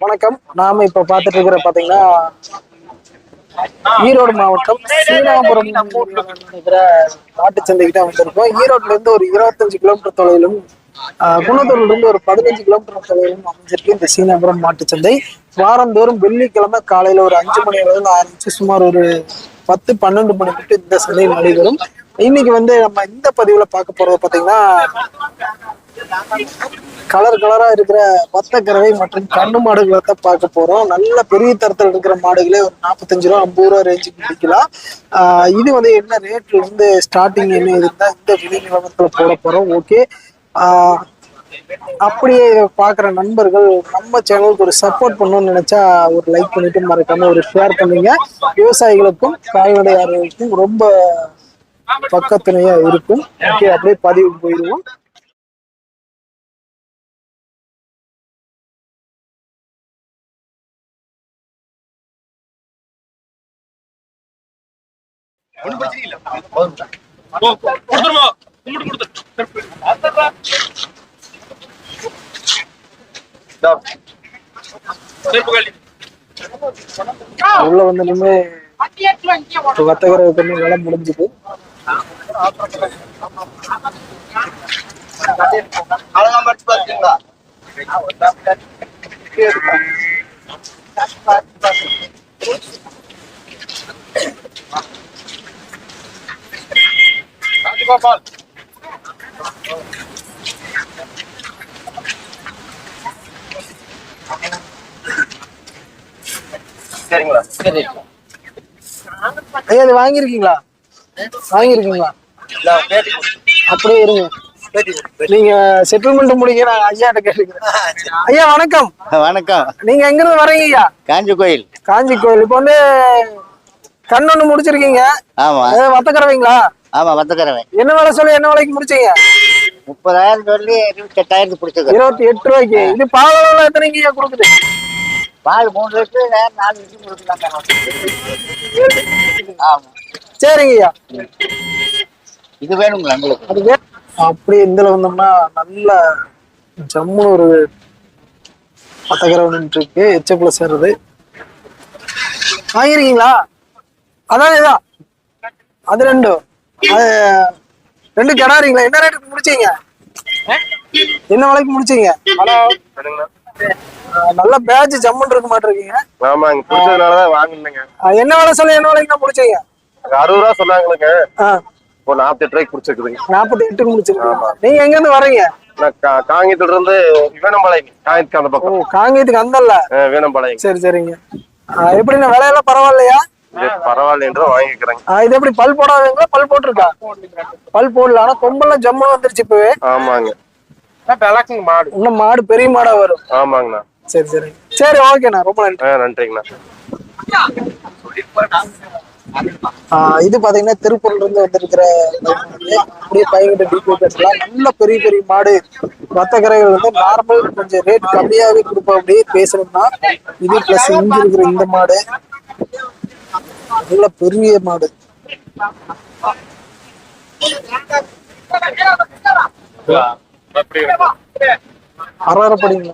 வணக்கம். நாம இப்ப பாத்துட்டு இருக்கிற பாத்தீங்கன்னா ஈரோடு மாவட்டம் சீனாபுரம் இருக்கிற நாட்டுச்சந்தைக்கு தான் வந்திருக்கோம். ஈரோட்ல இருந்து ஒரு இருபத்தஞ்சு கிலோமீட்டர் தொலைவிலும் ஆஹ், இருந்து ஒரு பதினஞ்சு கிலோமீட்டர் தொலைவிலும் அமைஞ்சிருக்கு இந்த சீனாபுரம் மாட்டுச்சந்தை வாரந்தோறும் வெள்ளிக்கிழமை காலையில ஒரு அஞ்சு மணி அளவில் ஆரம்பிச்சு சுமார் ஒரு பத்து பன்னெண்டு மணி மட்டும் இந்த சந்தை நடைபெறும். இன்னைக்கு வந்து நம்ம இந்த பதிவுல பார்க்க போறது பாத்தீங்கன்னா கலர் கலரா இருக்கிற பத்தக்கறவை மற்றும் கண்ணு மாடுகளை தான் பார்க்க போறோம். நல்ல பெரிய தரத்தில் இருக்கிற மாடுகளே ஒரு நாற்பத்தஞ்சு ரூபா ஐம்பது ரூபா ரேஞ்சுக்கு பிடிக்கலாம் இது வந்து என்ன ரேட்ல இருந்து ஸ்டார்டிங் என்ன இருந்தா இந்த விலை நிலவரத்துல போட போறோம். ஓகே அப்படியே பாக்குற நண்பர்கள் நம்ம சேனலுக்கு ஒரு சப்போர்ட் பண்ணணும்னு நினைச்சா ஒரு லைக் பண்ணிட்டு மறக்காம ஒரு ஷேர் பண்ணுங்க. விவசாயிகளுக்கும் கால்நடையாளர்களுக்கும் ரொம்ப பக்கத்துணையா இருக்கும். ஓகே அப்படியே பதிவுக்கு போயிடுவோம். உள்ள வந்து நின்று வத்தகரை பண்ணி வேலை முடிஞ்சுது. அழகாம அடிச்சு பாத்தீங்களா சரிங்களா சரி ஐயா வாங்கியிருக்கீங்களா? வாங்கியிருக்கீங்களா? அப்படியே இருங்க. நீங்க செட்டில்மெண்ட் முடிங்க நான் ஐயாட்ட கேட்டுக்கிறேன். ஐயா வணக்கம். வணக்கம். நீங்க எங்க இருந்து வர்றீங்க ஐயா? காஞ்சி கோயில். காஞ்சி கோயில். இப்போ வந்து கண் ஒண்ணு முடிச்சிருக்கீங்க. ஆமா. வத்தக்கறவைங்களா? ஆமா வத்தக்கரவை என்ன வேலை சொல்லி என்ன விலைக்கு முடிச்சீங்க? முப்பதாயிரம் சொல்லி இருபத்தி எட்டாயிரத்து பிடிச்சது இருபத்தி எட்டு ரூபாய்க்கு. இது பால் அளவுல எத்தனைக்கு ஐயா கொடுக்குது? பால் மூணு லிட்டரு நாலு லிட்டரு கொடுக்கலாம் ஆமா. சரிங்க ஐயா. இது வேணுங்களா உங்களுக்கு அது அப்படியே இதுல வந்தோம்னா நல்ல ஜம்முன்னு ஒரு பத்தக்கரவன் இருக்கு எச்சப்புல சேர்றது. வாங்கிருக்கீங்களா? அதான் இதான் அது ரெண்டும் அது ரெண்டு கிடாரிங்களா என்ன ரேட்டுக்கு முடிச்சீங்க? என்ன விலைக்கு முடிச்சீங்க? ஹலோ. நல்ல பேட்ச் ஜம்முன்னு இருக்க மாட்டிருக்கீங்க. ஆமா இங்க பிடிச்சதுனாலதான் வாங்கினேங்க. என்ன விலை சொல்லி என்ன விலைக்கு முடிச்சீங்க? அறுபது ரூபா சொன்னாங்களுக்கு இப்போ நாற்பத்தி எட்டு ரூபாய்க்கு பிடிச்சிருக்குதுங்க. நாற்பத்தி எட்டுக்கு முடிச்சிருக்கீங்க. நீங்க எங்க இருந்து வர்றீங்க நான் கா- காங்கேயத்துல இருந்து வீணம்பாளையம் காங்கேயத்துக்கு அந்த ஓ பக்கம் காங்கேயத்துக்கு அந்தல்ல ஆ, வீணம்பாளையம். சரி சரிங்க. ஆஹ் எப்படிண்ணா விலையெல்லாம் பரவாயில்லையா? இது பரவாயில்லன்ற வாங்கிக்கிறேங்க. ஆஹ் இது எப்படி பல் போடாதீங்களா பல் போட்டிருக்கா? பல் போடல ஆனா கொம்பெல்லாம் ஜம்முன்னு வந்துருச்சு இப்பவே. ஆமாங்க. மாடு. இன்னும் மாடு பெரிய மாடா வரும். ஆமாங்கண்ணா. சரி சரி. சரி ஓகேண்ணா ரொம்ப நன்றி. ஆ நன்றிங்கண்ணா. இது பாத்தீங்கன்னா திருப்பூர்ல இருந்து வந்திருக்கிற அப்படியே பையன்கிட்ட நல்ல பெரிய பெரிய மாடு வத்தக்கரைகள் வந்து நார்மல் கொஞ்சம் ரேட் கம்மியாவே கொடுப்போம் அப்படியே பேசணும்னா இது பிளஸ் இங்க இருக்கிற இந்த மாடு. நல்ல பெரிய மாடு. அறப்படிங்க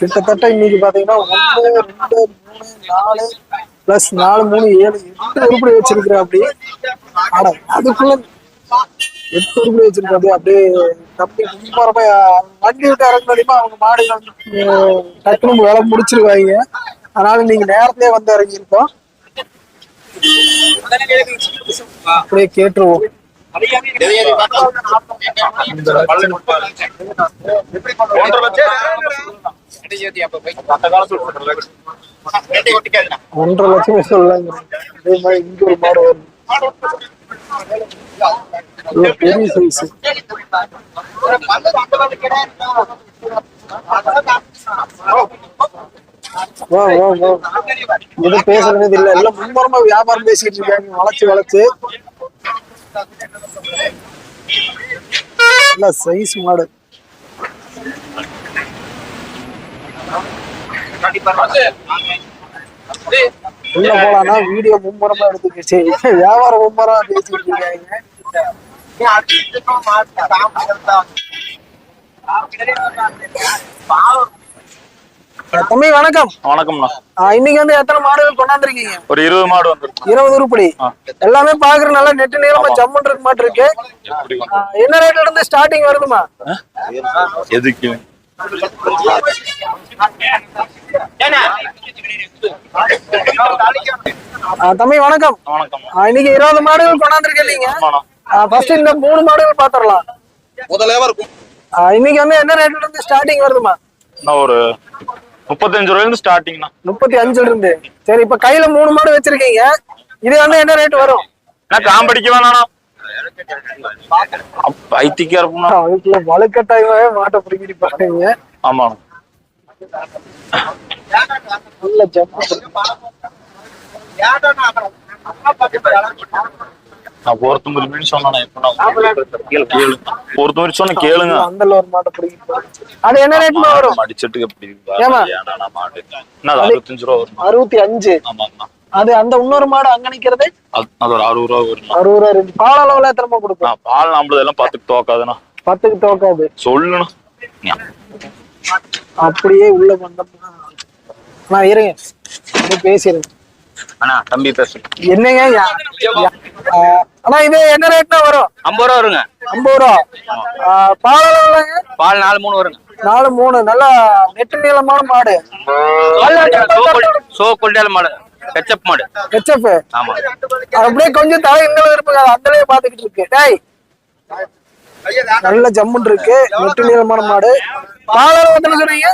கிட்டத்தட்ட இன்னைக்கு பாத்தீங்கன்னா ஒன்று ரெண்டு மூணு நாலு பிளஸ் நாலு மூணு ஏழு எட்டு உருப்படி வச்சிருக்கிற அப்படி அட அதுக்குள்ள எட்டு உருப்படி வச்சிருக்க அப்படியே அப்படியே தப்பி ரொம்ப ரொம்ப வண்டி விட்டு இறங்க முடியுமா அவங்க மாடுகள் டக்குனு வேலை முடிச்சிருவாங்க. அதனால நீங்க நேரத்திலே வந்து இறங்கியிருக்கோம். அப்படியே கேட்டுருவோம். ஒன்றரை லட்சம். ஒன்றரை சொல்லலாங்க அதே மாதிரி இங்க ஒரு மாடு வரும் பெரிய சைஸ் வா வா வா எது பேசுறது இல்ல எல்லாம் மும்மரமா வியாபாரம் பேசிட்டு இருக்காங்க வளைச்சு வளைச்சு நல்ல சைஸ் மாடு உள்ள போலாம்னா வீடியோ மும்முரமா எடுத்துக்கிச்சு வியாபாரம் மும்முரமா பேசிட்டு இருக்காங்க. தம்பி வணக்கம். வணக்கம்ண்ணா. இன்னைக்கு வந்து எத்தனை மாடுகள் கொண்டாந்துருக்கீங்க? ஒரு இருபது மாடு வந்துருக்கு. இருபது உருப்படி. எல்லாமே பாக்குற நல்லா நெட்டு நீளமா ஜம்முன் இருக்க மாட்டு இருக்கு என்ன ரேட்ல இருந்து ஸ்டார்டிங் வருதுமா? எதுக்கு? தம்பி வணக்கம். இன்னைக்கு இருபது மாடுகள் ஆமாண்ணா ஃபர்ஸ்ட் இந்த மூணு மாடுகள் பாத்திரலாம். இன்னைக்கு வந்து என்ன ரேட்ல இருந்து ஸ்டார்டிங் வருதுமா நான் ஒரு முப்பத்தஞ்சு ரூபாயில இருந்து ஸ்டார்டிங்ண்ணா முப்பத்தி அஞ்சுல இருந்து சரி இப்ப கையில மூணு மாடு வச்சிருக்கீங்க. இது வந்து என்ன ரேட் வரும்? நான் காம்படிக்க அப்ப ஐத்திக்கா அதுக்குள்ள வலுக்கட்டாயமாவே மாட்டை பிடிக்கிட்டு பாருங்க ஆமாண்ணா நல்ல நான் ஒருத்தம்பது மீன் சொன்னா எப்படின்னா கேளு ஒருத்தம்பது சொன்ன கேளுங்க. அந்த ஒரு மாட்டை பாருங்க. அது என்ன ரேட்மா வரும்? மடிச்சட்டுக்கு எப்படி ஏம்மா? ஏன்னா மாடு என்ன அது அறுபத்தஞ்சு ரூபா வரும்? அறுபத்தி அஞ்சு. ஆமாங்கண்ணா அது அந்த இன்னொரு மாடு அங்க நிக்கிறது? அது அது ஒரு அறுபது ரூபா வரும். அறுபது ரூபா ரெண்டு பால் அளவுல கொடுக்கும்? நான் பால் நம்மளது எல்லாம் பார்த்துட்டு தோக்காதுண்ணா பத்துக்கு தோக்காது சொல்லுண்ணா. அப்படியே உள்ள வந்தோம்னா நான் இருங்க. பேசிடுங்க. அண்ணா தம்பி பேசு என்னங்க? அண்ணா இது என்ன ரேட்னா வரும்? ஐம்பது ரூபா வருங்க. ஐம்பது ரூபா. பால் அளவுலங்க? பால் நாலு மூணு வருங்க. நாலு மூணு. நல்லா நெட்டு நீளமான மாடு. சோ கொண்டால மாடு. கெச்சப் மாடு ஹெச்எஃப் ஆமா. அப்படியே கொஞ்சம் தலை இன்னும் இருப்பாங்க அந்தலையே பாத்துக்கிட்டு இருக்கு. டேய். நல்ல ஜம்முன் இருக்கு. நெட்டு நீளமான மாடு. பால் எத்தனை சொன்னீங்க?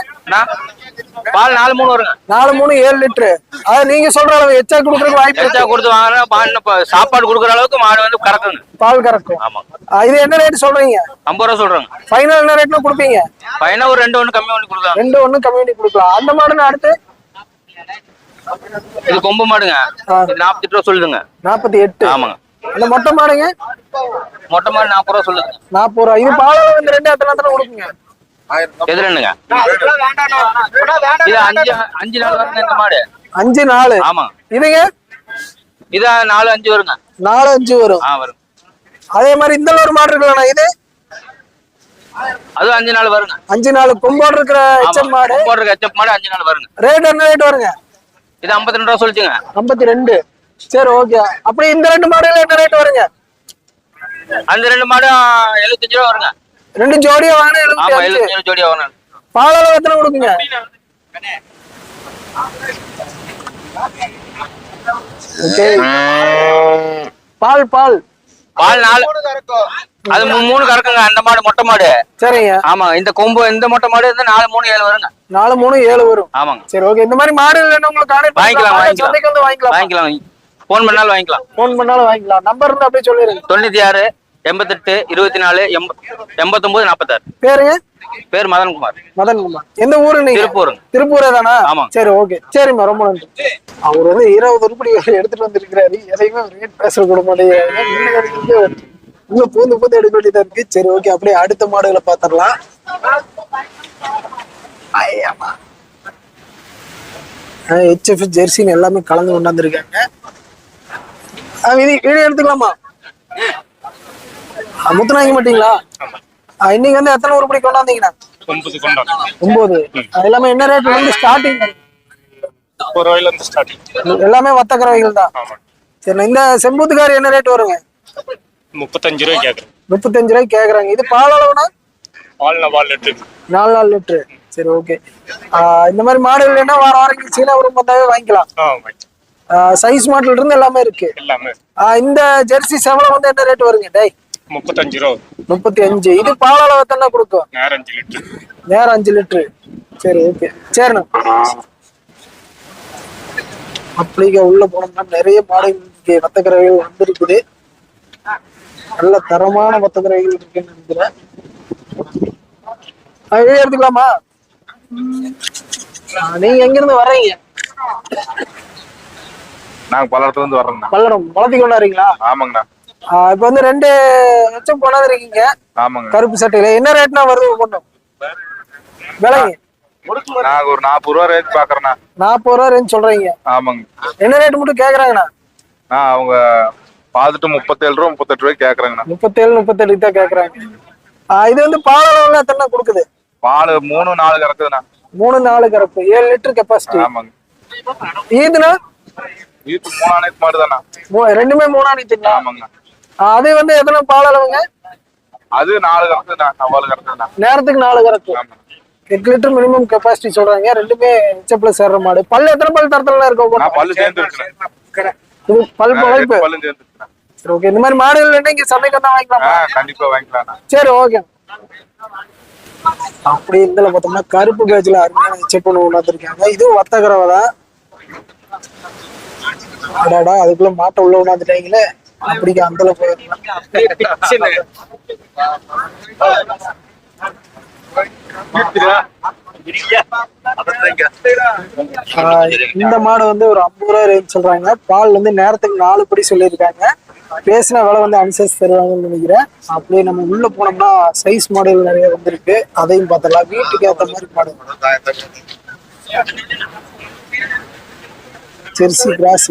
பால் நாலு மூணு வருங்க. நாலு மூணு ஏழு லிட்டரு. அது நீங்க சொல்ற அளவு எச்சா கொடுக்கறதுக்கு வாய்ப்பு எச்சா கொடுத்து வாங்கினா பால் சாப்பாடு கொடுக்குற அளவுக்கு மாடு வந்து கறக்குங்க. பால் கறக்கும். ஆமா. இது என்ன ரேட் சொல்றீங்க? ஐம்பது ரூபா சொல்றாங்க. ஃபைனல் என்ன ரேட்ல கொடுப்பீங்க? பையனா ஒரு ரெண்டு ஒன்று கம்மி பண்ணி கொடுக்கலாம். ரெண்டு ஒண்ணு கம்யூனிட்டி கொடுக்கலாம். அந்த மாடுன்னு அடுத்து? இது கொம்பு மாடுங்க. நாற்பத்தி ரூபா சொல்லுதுங்க. நாற்பத்தி எட்டு ஆமாங்க. அந்த மொட்டை மாடுங்க? மொட்டை மாடு நாற்பது ரூபா சொல்லுதுங்க நாற்பது ரூபா. இது பால் அளவு இந்த ரெண்டு எத்தனை எத்தனை கொடுக்குங்க எது ரெண்டுங்க இது அஞ்சு அஞ்சு நாள் வருங்க இந்த மாடு. அஞ்சு நாலு. ஆமாங்க. இதுங்க? இது நாலு அஞ்சு வருங்க. நாலு அஞ்சு வரும். ஆ வரும். அதே மாதிரி இந்த ஒரு மாடு இருக்குல்லண்ணா இது? அதுவும் அஞ்சு நாள் வருங்க. அஞ்சு நாலு. கொம்போடு இருக்கிற எச்சம் மாடு. போடுற கெச்சப் மாடு அஞ்சு நாள் வருங்க. ரேட் என்ன ரேட் வருங்க? இது ஐம்பத்தி ரெண்டு ரூபா சொல்லிச்சுங்க. ஐம்பத்தி ரெண்டு. சரி ஓகே அப்படி இந்த ரெண்டு மாடுல என்ன ரேட் வருங்க? அந்த ரெண்டு மாடும் எழுபத்தஞ்சு ரூபா வருங்க. ரெண்டு ஜோடியா வாங்கினா எழுபத்தஞ்சு ஜோடியா வரணும் பால் அளவு எத்தனை கொடுக்குங்க? ஓகே பால் பால். பால் நாலு அது மூணு கறக்குங்க. அந்த மாடு மொட்டை மாடு. சரிங்க. ஆமா இந்த கொம்பு இந்த மொட்டை மாடு வந்து நாலு மூணு ஏழு வருங்க. நாலு மூணு ஏழு வரும். ஆமாங்க. சரி ஓகே இந்த மாதிரி மாடு உங்களுக்கு வாங்கிக்கலாம், வாங்கிக்கலாம். வாங்கிக்கலாம். ஃபோன் பண்ணாலும் வாங்கிக்கலாம். ஃபோன் பண்ணாலும் வாங்கிக்கலாம். நம்பர் இருந்தா அப்படியே சொல்லிடுங்க தொண்ணூத்தி ஆறு எண்பத்தெட்டு இருபத்தி நாலு எண்ப எண்பத்தொன்பது நாற்பத்தாறு பேருங்க? பேர் மதன்குமார். மதன்குமார். எந்த ஊரு நீங்க? திருப்பூருங்க. திருப்பூரே தானா? ஆமாங்க. சரி ஓகே. சரிம்மா ரொம்ப நன்றி. அவர் வந்து இருபது உருப்படி எடுத்துட்டு வந்திருக்கிறாரு. எதையுமே ரேட் பேச கூட மாட்டேங்கிறாரு உள்ள பூந்து பூந்து எடுக்க வேண்டியதா இருக்கு. சரி ஓகே. அப்படியே அடுத்த மாடுகளை பாத்திரலாம் ஹெச்எஃப் ஜெர்சின்னு எல்லாமே கலந்து கொண்டாந்துருக்காங்க வீடியோ எடுத்துக்கலாமா? முத்துனாங்க மாட்டீங்களா? இன்னைக்கு வந்து எத்தனை உருப்படி கொண்டாந்தீங்கண்ணா? ஒன்பது எல்லாமே என்ன ரேட் வந்து ஸ்டார்டிங் எல்லாமே வத்தக்கரவைகள் தான் ஆமா. சரி இந்த செம்பூத்துக்காரி என்ன ரேட் வருங்க? முப்பத்தஞ்சு ரூபாய் கேக்குறேன். முப்பத்தஞ்சு ரூபாய்க்கு கேக்குறாங்க. இது பால் அளவுனா பால் லிட்டரு. நாலு நாலு லிட்டரு. சரி ஓகே இந்த மாதிரி மாடுகள் என்ன வாரம் வாரம் இங்க சீனாபுரம் வந்தாவே வாங்கிக்கலாம். சைஸ் மாடல் இருந்து எல்லாமே இருக்கு. இந்த ஜெர்சி செவல வந்து என்ன ரேட் வருங்க? டேய். முப்பத்தஞ்சு ரூபா முப்பத்தி அஞ்சு இது பால் அளவு எத்தனை கொடுக்கும்? நேரம் அஞ்சு லிட்டரு. நேரம் அஞ்சு லிட்டரு. சரி ஓகே. சரிண்ணா. அப்படிங்க உள்ள போனோம்னா நிறைய மாடுகள் இருக்கு வத்தக்கரவைகள் வந்திருக்குது. நல்ல தரமான வத்தக்கரவைகள் இருக்குன்னு நினைக்கிறேன். எடுத்துக்கலாமா? நீங்க எங்க இருந்து வர்றீங்க? நாங்க பல்லடத்துல இருந்து வர்றோம்ண்ணா. பல்லடம். வளர்த்தி கொண்டாடுறீங்களா? ஆமாங்கண்ணா. இப்ப வந்து ரெண்டு லட்சம் கொண்டாந்துருக்கீங்க. ஆமாங்க. கருப்பு சட்டையில. என்ன ரேட்னா வருது ஒவ்வொன்றும் விலைங்க. நாங்க ஒரு நாற்பது ரூபா ரேட் பாக்குறேண்ணா. நாற்பது ரூபா ரேஞ்ச் சொல்றீங்க. ஆமாங்க. என்ன ரேட் மட்டும் கேக்குறாங்கண்ணா? அவங்க பார்த்துட்டு முப்பத்தேழு ரூபா முப்பத்தெட்டு ரூபாய்க்கு கேக்குறாங்கண்ணா. முப்பத்தேழு முப்பத்தெட்டுக்கு தான் கேக்குறாங்க. இது வந்து பால் அளவுல எத்தனை கொடுக்குது? பால் மூணு நாலு கறக்குதுண்ணா. மூணு நாலு கறப்பு. ஏழு லிட்டர் கெப்பாசிட்டி ஆமாங்க. ஈதுனா வீட்டு மூணாயிரத்து மாடு தானா மூ- ரெண்டுமே மூணாணித்துங்களா ஆமாங்கண்ணா அது வந்து எத்தனை பால் அளவுங்க? அது நாலு கறக்குதுண்ணா நவ்வாலு கறக்குதுண்ணா. நேரத்துக்கு நாலு கறக்கு. எட்டு லிட்டர் மினிமம் கெப்பாசிட்டி சொல்றாங்க. ரெண்டுமே ஹெச்எப்ல சேர்ற மாடு. பல்லு எத்தனை பல் தரத்துல இருக்கும் நான் பல்லு சேர்ந்து இது பல் பழைப்பு? பல்லு சேர்ந்து சரி ஓகே இந்த மாதிரி மாடுகள் வேணா இங்க வந்தா ஆ வாங்கிக்கலாமா கண்டிப்பா வாங்கிக்கலாம்ண்ணா சரி ஓகே அப்படி இதுல பார்த்தோம்னா கருப்பு பேஜ்ல அருமையான பண்ண உணர்ந்துருக்காங்க. இதுவும் வர்த்தகரவை தான். அடாடா அதுக்குள்ள மாட்டை உள்ள உணர்ந்துட்டாங்களே. போயிடலாம் ஆஹ் இந்த மாடு வந்து ஒரு ஐம்பது ரூபாய் ரேஞ்ச் சொல்றாங்க. பால் வந்து நேரத்துக்கு நாலு படி சொல்லியிருக்காங்க. பேசின விலை வந்து அனுசரிச்சு தருவாங்கன்னு நினைக்கிறேன். அப்படியே நம்ம உள்ள போனோம்னா சைஸ் மாடல் நிறைய வந்திருக்கு. அதையும் பார்த்தலாம் வீட்டுக்கு ஏற்ற மாதிரி மாடு. Jersey cross.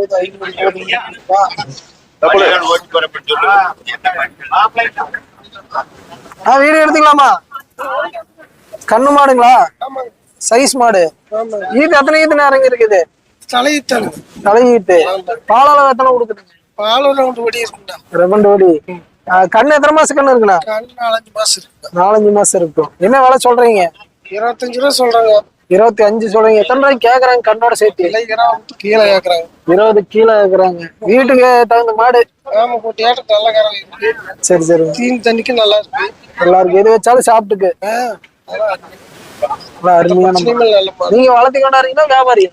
போது போதுங்களா? ஆ வீடியோ எடுத்துக்கலாமா? கண்ணு மாடுங்களா? சைஸ் மாடு. ஈத்து எத்தனை ஈத்து நேரம் இருக்குது? தலையிட்டாங்க தலையீட்டு. பாலால எத்தனை கொடுக்குறீங்க பாலூர் ரவுண்டு வடி இருக்குண்டா கண்ணு எத்தனை மாசம் கண்ணு இருக்குண்ணா? கண் நாலஞ்சு மாசம் இருக்கு. நாலஞ்சு மாசம் இருக்கும். என்ன விலை சொல்றீங்க? இருபத்தஞ்சு ரூபா சொல்றாங்க. இருபத்தி அஞ்சு சொல்றீங்க. எத்தனை ரூபாய்க்கு கேக்குறாங்க? கண்ணோட சேர்த்து. கீழே கேக்குறாங்க இருபது கீழே கேக்குறாங்க வீட்டுக்கு தகுந்த மாடு? ஆமா நல்ல இருக்கு சரி சரி. தீனி தண்ணிக்கு நல்லா இருக்கு. எல்லாருக்கும் எது வச்சாலும் சாப்பிட்டுக்கு. நல்லா அருமையான நல்ல நீங்க வளர்த்தி கொண்டாடுறீங்களா வியாபாரி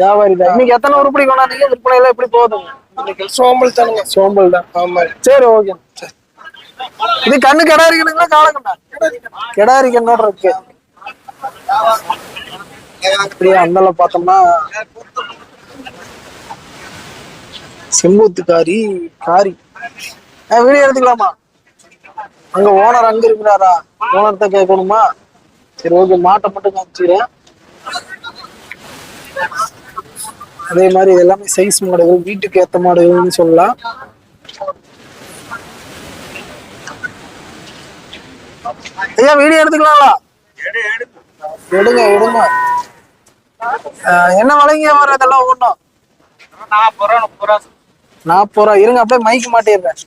வியாபாரி தான். இன்னைக்கு எத்தனை உருப்படி கொண்டாந்தீங்க விற்பனை எல்லாம் எப்படி போகுதுங்க சோம்பல் தானுங்க சோம்பல் தான். ஆமா. சரி ஓகே. இது கண்ணு கிடாரி கண்ணுங்களா காலக்கண்ணா கிடாரி கண்ணோட இருக்கு. அப்படியே அந்தல பார்த்தோம்னா செம்பூத்துக்காரி காரி. ஆ, வீடியோ எடுத்துக்கலாமா? அங்க ஓனர் அங்க இருக்கிறாரா? ஓனர்கிட்ட கேட்கணுமா? சரி ஓகே மாட்டை மட்டும் காமிச்சுக்கிறேன். அதே மாதிரி இது எல்லாமே சைஸ் மாடுகள் வீட்டுக்கு ஏத்த மாடுகள்னு சொல்லலாம். ஐயா வீடியோ எடுத்துக்கலாம்ல? எடுங்க ஆஹ் என்ன விலைங்க வர இதெல்லாம் ஒண்ணும்? நாற்பது ரூபா இருங்க அப்படியே மைக்கு மாட்டிடுறேன்.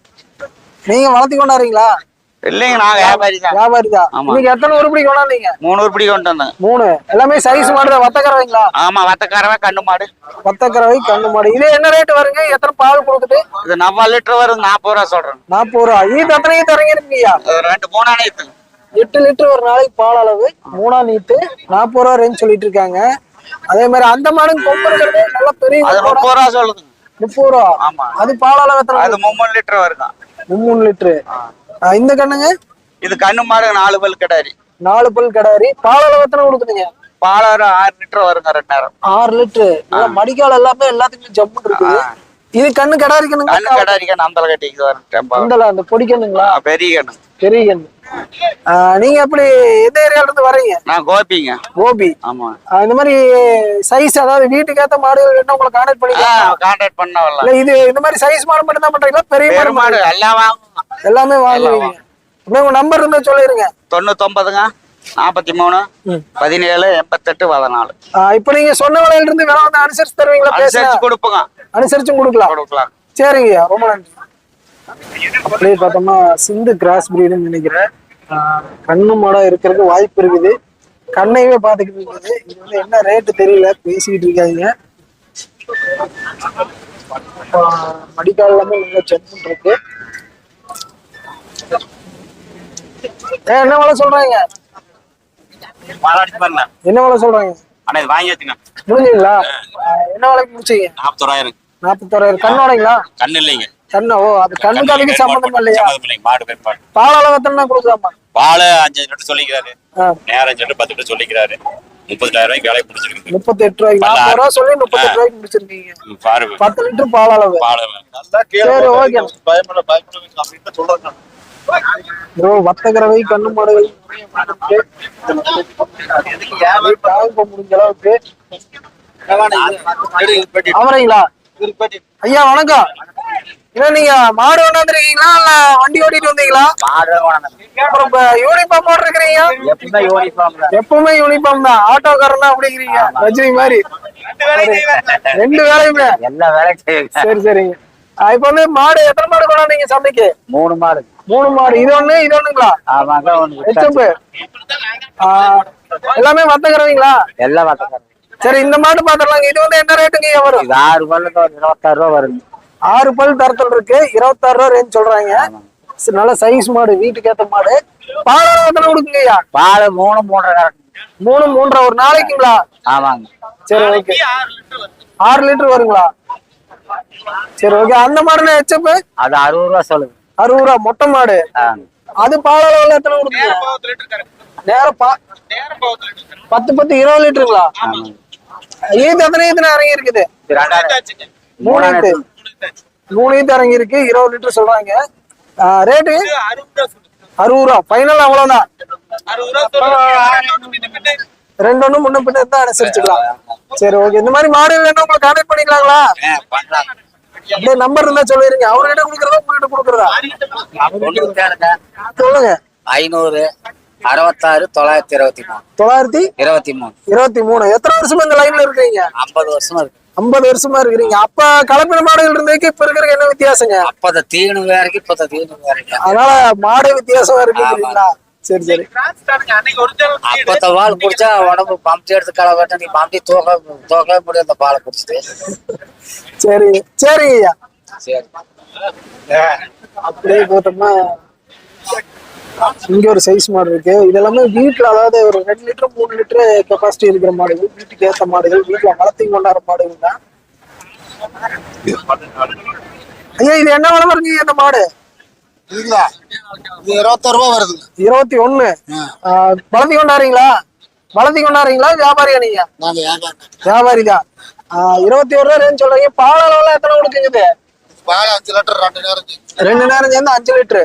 நீங்க வளர்த்தி கொண்டாடுறீங்களா? இல்லைங்க நான் வியாபாரி தான். வியாபாரி தான். இன்னைக்கு எத்தனை உருப்படி கொண்டாந்தீங்க மூணு உருப்படி கொண்டு வந்தேன். மூணு. எல்லாமே சைஸ் மாடு வத்தக்கறவைங்களா ஆமா வத்தக்காரவன் கண்ணு மாடு. வத்தக்கறவை கண்ணு மாடு. இது என்ன ரேட் வருங்க? எத்தனை பால் கொடுக்குது? இது நவ்வா லிட்டர் வரும் நாற்பது ரூபா சொல்றேன். நாற்பது ரூபா. ஈத்து எத்தனை ஈத்து இறங்கிருக்கீங்க இது ரெண்டு மூணானே இருக்கு எட்டு லிட்டர் ஒரு நாளைக்கு பால் அளவு மூணா நீட்டு நாற்பது ரூபா ரேஞ்ச் சொல்லிட்டு இருக்காங்க. அதே மாதிரி அந்த மாடும் கொம்பு இருக்கிறது நல்ல பெரிய முப்பது ரூபா சொல்லுது. முப்பது ரூபா. ஆமா. அது பால் அளவு அது மூணு லிட்டர் வருங்க மூணு லிட்டரு. இந்த கண்ணுங்க? இது கண்ணு மாடு நாலு பல் கிடாரி. நாலு பல் கிடாரி. பால் அளவு எத்தனை கொடுக்குதுங்க? பாலாறு ஆறு லிட்டர் வருங்க ரெண்டு நேரம் ஆறு லிட்டரு. நல்லா மடிக்கால் எல்லாமே எல்லாத்துக்குமே ஜம்முன்னு இருக்குது. இது கண்ணு கிடாரி கண்ணு கிடாரி கண்ணு அந்தல கட்டிக்கு வரும். அந்த அந்த பொடி கண்ணுங்களா? பெரிய கண்ணு. பெரிய கண்ணு. நீங்க எப்படி எந்த ஏரியால இருந்து வர்றீங்க? நான் கோபிங்க. கோபி. ஆமா. இந்த மாதிரி சைஸ் அதாவது வீட்டுக்கு ஏத்த மாடுகள் வேணும் உங்களை கான்டாக்ட் பண்ணிக்கலாம். கான்டாக்ட் பண்ண இல்ல இது இந்த மாதிரி சைஸ் மாடு மட்டும் தான் பண்றீங்களா? பெரிய மாடு மாடு எல்லாம் வாங்குவோம். எல்லாமே வாங்குவீங்க. அப்படியே உங்க நம்பர் இருந்தா சொல்லிருங்க. தொண்ணூத்தொன்பதுங்க நாற்பத்தி மூணு. பதினேழு எண்பத்தெட்டு பதினாலு. இப்ப நீங்க சொன்ன விலையில இருந்து விலை வந்து அனுசரிச்சு தருவீங்களா? அனுசரிச்சு கொடுப்போங்க. அனுசரிச்சும் கொடுக்கலாம். கொடுக்கலாம். சரிங்கய்யா ரொம்ப நன்றி. அப்படியே பார்த்தோம்னா சிந்து கிராஸ் பிரீடுன்னு நினைக்கிறேன். கண்ணு மாடா இருக்கிறதுக்கு வாய்ப்பு இருக்குது. கண்ணையவே பார்த்துக்கிட்டு இருக்குது. இது வந்து என்ன ரேட்டு தெரியல பேசிக்கிட்டு இருக்காங்க. மடிக்கால் எல்லாமே நல்லா செக் இருக்கு. ஏன் என்ன விலை சொல்றாங்க? என்ன விலை சொல்றாங்க? ஆனா இது வாங்கியாச்சுங்க முடிஞ்சீங்களா? என்ன விலைக்கு முடிச்சீங்க? நாற்பத்தோராயிரம் நாற்பத்தோராயிரம் கண்ணோடைங்களா? கண்ணு இல்லைங்க. கண்ணு ஓ அது கண்ணுக்கு அதுக்கு சம்மந்தம் இல்லையா? மாடு மேம்பாடு பால் அளவு எத்தனை கொடுக்கலாமா? பால் அஞ்சு லிட்டர் சொல்லிக்கிறாரு. நேரம் அஞ்சு லிட்டர் பத்து லிட்டர் சொல்லிக்கிறாரு. முப்பத்தாயிரம் ரூபாய்க்கு வேலையை பிடிச்சிருக்கு முப்பத்தி எட்டு ரூபாய்க்கு நாற்பது ரூபா சொல்லி முப்பத்தி எட்டு ரூபாய்க்கு முடிச்சிருக்கீங்க. பாரு. பத்து லிட்டர் பால். அளவு பால் சரி ஓகே. பயப்பட பயப்பட அப்படின்னு சொல்றாங்க. ப்ரோ வத்தகரவை கண்ணு மாடுகள். முடிஞ்ச அளவுக்கு. அவரைங்களா? ஐயா வணக்கம். என்ன நீங்க மாடு கொண்டாந்துருக்கீங்களா? இல்ல வண்டி ஓட்டிட்டு வந்தீங்களா? மாடு அப்புறம் இப்ப யூனிஃபார்ம் போட்டிருக்கிறீங்க? எப்பவுமே யூனிஃபார்ம் தான். எப்பவுமே யூனிஃபார்ம் தான். ஆட்டோக்காரன் அப்படிங்கிறீங்க. ரஜினி மாதிரி. ரெண்டு வேலையுமே எல்லா வேலையும் சரி சரிங்க. இப்ப வந்து மாடு எத்தனை மாடு கொண்டாந்தீங்க சந்தைக்கு? மூணு மாடு. மூணு மாடு. இது ஒண்ணு இது ஒண்ணுங்களா. எல்லாமே வத்தக்கிறவங்களா? எல்லாம் சரி இந்த மாடு பாத்துடலாங்க. இது வந்து என்ன ரேட்டுங்க வரும்? இது ஆறு ஒரு இருபத்தாறு ரூபா வருது ஆறு பல் தரத்தில் இருக்கு. இருபத்தாறு ரூபா ரேஞ்ச் சொல்றாங்க. நல்ல சைஸ் மாடு வீட்டுக்கு ஏத்த மாடு. பால் அளவு எத்தனை கொடுக்குங்கய்யா பால் மூணு மூன்றரை மூணு மூன்றரை ஒரு நாளைக்குங்களா? ஆமாங்க. சரி ஓகே ஆறு லிட்டர் வருங்களா? சரி ஓகே அந்த மாடுல ஹெச்எப் அது அறுபது ரூபா சொல்லுது. அறுபது ரூபா மொட்டை மாடு. அது பால் அளவுல எத்தனை கொடுக்குங்க? நேரம் பா பத்து பத்து இருபது லிட்டருங்களா. ஈத்து எத்தனை ஈத்துனா இறங்கி இருக்குது? ரெண்டாயிரம். மூணு ஈத்து இறங்கி இருக்கு இருபது லிட்டர் சொல்றாங்க ரேட்டு அறுபது ரூபா ஃபைனல் அவ்வளவுதான். ரெண்டு ஒண்ணு முன்ன பின்ன. தான் அனுசரிச்சுக்கலாம். சரி ஓகே இந்த மாதிரி மாடல் வேணும் உங்களுக்கு கான்டாக்ட் பண்ணிக்கலாங்களா? அப்படியே நம்பர் இருந்தா சொல்லிருங்க. அவர்கிட்ட கொடுக்குறதா உங்ககிட்ட கொடுக்குறதா. சொல்லுங்க. ஐநூறு அறுபத்தாறு தொள்ளாயிரத்தி இருபத்தி மூணு. தொள்ளாயிரத்தி இருபத்தி மூணு. இருபத்தி மூணு. எத்தனை வருஷமா இந்த லைன்ல இருக்கீங்க ஐம்பது வருஷமா இருக்கு. ஐம்பது வருஷமா இருக்கிறீங்க. அப்ப கலப்பின மாடுகள் இருந்ததுக்கு இப்ப இருக்கிற என்ன வித்தியாசங்க? அப்பத தீனு வேறைக்கு இப்பத தீனு வேறைக்கு அதனால மாடு வித்தியாசமா இருக்குங்களா சரி சரி. அப்பத்த பால் குடிச்சா உடம்பு பம்பி எடுத்து களவட்ட நீ பம்பி தூக்க தூக்கவே முடியும் அந்த பாலை குடிச்சிட்டு. சரி சரிங்க ஐயா. சரி. அப்படியே பார்த்தோம்னா இங்க ஒரு சைஸ் மாடு இருக்கு. இதெல்லாமே வீட்டுல அதாவது ஒரு ரெண்டு லிட்டர் மூணு லிட்டர் கெப்பாசிட்டி இருக்கிற மாடுகள் வீட்டுக்கு ஏத்த மாடுகள் வீட்டுல வளர்த்தி கொண்டாடுற மாடுகள் தான். ஐயா இது என்ன விலை வருங்க இந்த மாடு? இருபத்தாறு ரூபா வருது. இருபத்தி ஒண்ணு. வளர்த்தி கொண்டாடுறீங்களா? வளர்த்தி கொண்டாடுறீங்களா? வியாபாரியா நீங்க? வியாபாரி தான். இருபத்தி ஒரு ரூபா ரேஞ்ச் சொல்றீங்க. பால் அளவுல எத்தனை கொடுக்குங்குது பால் அஞ்சு லிட்டர் ரெண்டு நேரம். ரெண்டு நேரம் சேர்ந்து அஞ்சு லிட்டரு.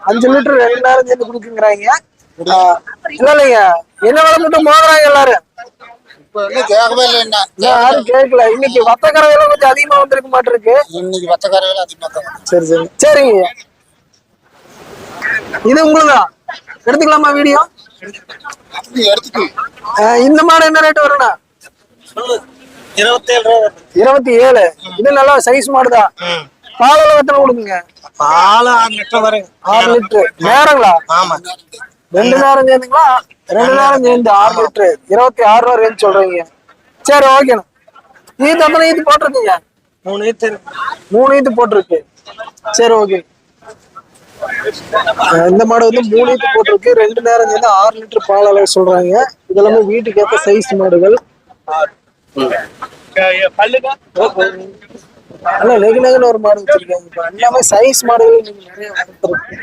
அஞ்சு லிட்டர் ரெண்டு நேரம் சேர்ந்து கொடுக்குங்கிறாங்க இல்ல இல்லைங்க? என்ன விலை மட்டும் மோதுறாங்க எல்லாரும்? யாரும் கேட்கல. இன்னைக்கு வத்தக்கரை விலை கொஞ்சம் அதிகமா வந்திருக்க மாட்டிருக்கு. இன்னைக்கு வத்தக்காரர்கள் அதிகமாக தான் சரி சரி. சரிங்க. இது உங்களுதான் எடுத்துக்கலாமா வீடியோ? இந்த மாடு என்ன ரேட் ரூபா இருபத்தி ஏழு. இது நல்லா சைஸ் மாடுதான் பால் அளவு எத்தனை கொடுக்குங்க பால் ஆறு லிட்டர் வரும் ஆறு லிட்டர். நேரங்களா? ஆமா. ரெண்டு நேரம் சேர்ந்துங்களா? ரெண்டு நேரம் சேர்ந்து ஆறு லிட்டரு. இருபத்தி ஆறு ரூபா ரேஞ்ச் சொல்றீங்க. சரி ஓகேண்ணா ஈத்து எத்தனை ஈத்து போட்டிருக்கீங்க? மூணு லிட்டர் மூணு ஈத்து போட்டிருக்கு. சரி ஓகே இந்த மாடு வந்து மூணு ஈத்து போட்டிருக்கு. ரெண்டு நேரம் சேர்ந்து ஆறு லிட்டர் பால் அளவு சொல்றாங்க. இதெல்லாமே வீட்டுக்கு ஏற்ற சைஸ் மாடுகள் அல்ல நெகு நெகுன்னு ஒரு மாடு வச்சிருக்காங்க. இப்ப எல்லாமே சைஸ் மாடுகள் நீங்க நிறைய வளர்த்துருக்கு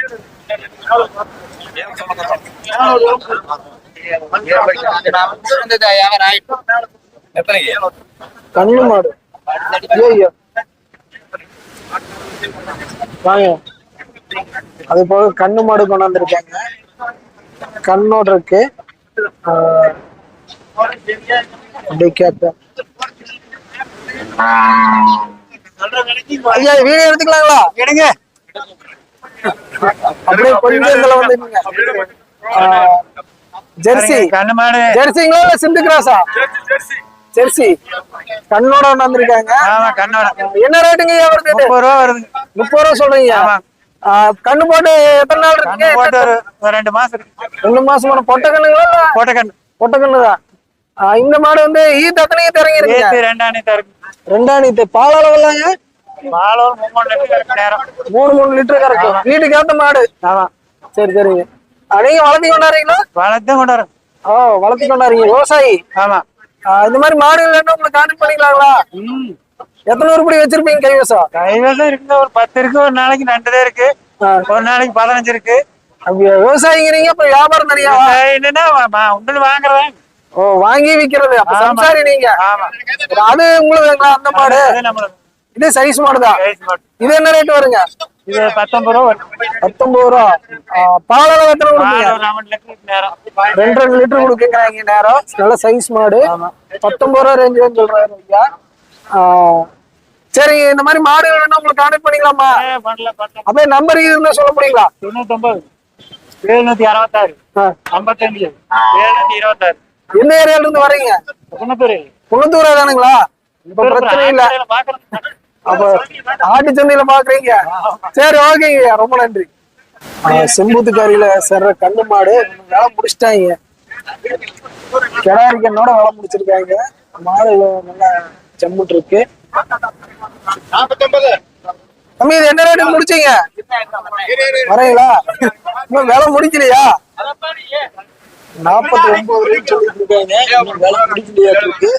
கண்ணு மாடு. ஐயோ வாங்க. அது போக கண்ணு மாடு கொண்டு வந்திருக்காங்க கண்ணோட இருக்கு. அப்படியே கேட்பேன். ஐயா வீடியோ எடுத்துக்கலாங்களா? எடுங்க. அப்படியே கொஞ்சம் இதுல வந்து நில்லுங்க. ஆஹ் ஜெர்சி. கண்ணுமாடு ஜெர்சிங்களா இல்ல சிந்து கிராஸா? ஜெர்சி கண்ணோட வந்திருக்காங்க. ஆமா கண்ணோட. என்ன ரேட்டுங்க ஐயா வருது? முப்பது ரூபா வருது. முப்பது ரூபா சொல்றீங்க ஆ, கண்ணு போட்டு எத்தனை நாள் கண்ணு இருக்குங்க போட்டு ஒரு ரெண்டு மாசம் இருக்கு. ரெண்டு மாசமான பொட்டை கண்ணுங்களா இல்ல? போட்ட கண்ணு. பொட்டை கண்ணு தான் இந்த மாடு வந்து ஈத்து எத்தனை ஈத்து இறங்கி இருக்குங்க ஏத்து ரெண்டாணி ஈத்து பால் அளவுலாங்க பாலும் மூணு மூணு லிட்டர் கறக்கும் வீட்டுக்கு ஏத்த மாடு. ஆமா. சரி சரிங்க நீங்க வளர்த்தி கொண்டாடுறீங்களா? வளர்த்து கொண்டு வரும் ஓ வளர்த்தி கொண்டாடுறீங்க. விவசாயி. ஆமா. இந்த மாதிரி மாடுகள் வேணும் உங்களுக்கு கான்டாக்ட் பண்ணிக்கலாங்களா? எத்தனை உருப்படி வச்சிருப்பீங்க கைவசம்? கைவசம் இருக்குங்க. ஒரு பத்து இருக்கு ஒரு நாளைக்கு ரெண்டு இருக்கு. ஒரு நாளைக்கு பதினஞ்சு இருக்கு. விவசாயிங்கிறீங்க வியாபாரம் தனியாவா என்னன்னா உண்டு வாங்குறேன் ஓ வாங்கி விக்கிறது. அப்ப. சம்சாரி நீங்க. அது உங்களுக்கு அந்த மாடு? இது சைஸ் மட்டும். இது என்ன ரேட் வருங்க? இது பத்தொன்பது ரூபா. பத்தொன்பது ரூபா. பாலெல்லாம் எத்தனை நேரம் ரெண்டு ரெண்டு லிட்டர் கொடுக்குறாங்க நேரம். நல்ல சைஸ் மாடு பத்தொன்பது ரூபா ரேஞ்ச் சொல்றாரு ஐயா. சரிங்க இந்த மாதிரி மாடு வேணும்னா உங்களுக்கு கான்டாக்ட் பண்ணிக்கலாமா? அப்படியே நம்பர் இருந்தா சொல்ல முடியுங்களா? தொண்ணூத்தொன்பது. எழுநூத்தி அறுபத்தாறு. ஐம்பத்தஞ்சு. எழுநூத்தி இருபத்தாறு. எந்த ஏரியால இருந்து வர்றீங்க? குணத்தூர் குளத்தூரா தானுங்களா? இப்ப பிரச்சனை இல்ல. அப்ப ஆட்டு சந்தையில பாக்குறீங்க. சரி ஓகேங்க. ரொம்ப நன்றி. செம்பூத்துக்காரியில சேர்ற கண்ணு மாடு வேலை முடிச்சிட்டாங்க. கிடாரிக்கனோட வேலை முடிச்சிருக்காங்க. மாடு நல்லா செம்புட்டு இருக்கு. தம்பி இது என்ன ரேட்டு முடிச்சீங்க? வரீங்களா இன்னும் வேலை முடிக்கலையா? நாற்பத்தி ஒன்பது ரேட் சொல்லிட்டு இருக்காங்க. வேலை முடிக்கலையா இருக்கு?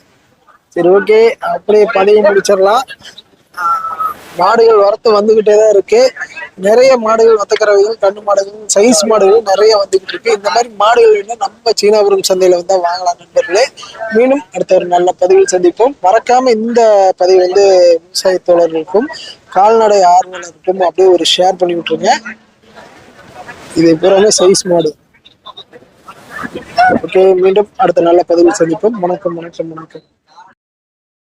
சரி ஓகே. அப்படியே பதிவு முடிச்சிடலாம். மாடுகள் வரத்து வந்துகிட்டே தான் இருக்கு. நிறைய மாடுகள் வத்தக்கறவைகள் கண்ணு மாடுகள் சைஸ் மாடுகள் நிறைய வந்துகிட்டு இருக்கு. இந்த மாதிரி மாடுகள் வேணா நம்ம சீனாபுரம் சந்தையில வந்து வாங்கலாம் நண்பர்களே. மீண்டும் அடுத்த ஒரு நல்ல பதிவில் சந்திப்போம். மறக்காம இந்த பதிவு வந்து விவசாய தோழர்களுக்கும் கால்நடை ஆர்வலருக்கும் அப்படியே ஒரு ஷேர் பண்ணி விட்டுருங்க. இது பூராமே சைஸ் மாடு. ஓகே மீண்டும் அடுத்த நல்ல பதிவில் சந்திப்போம். வணக்கம் வணக்கம் வணக்கம்.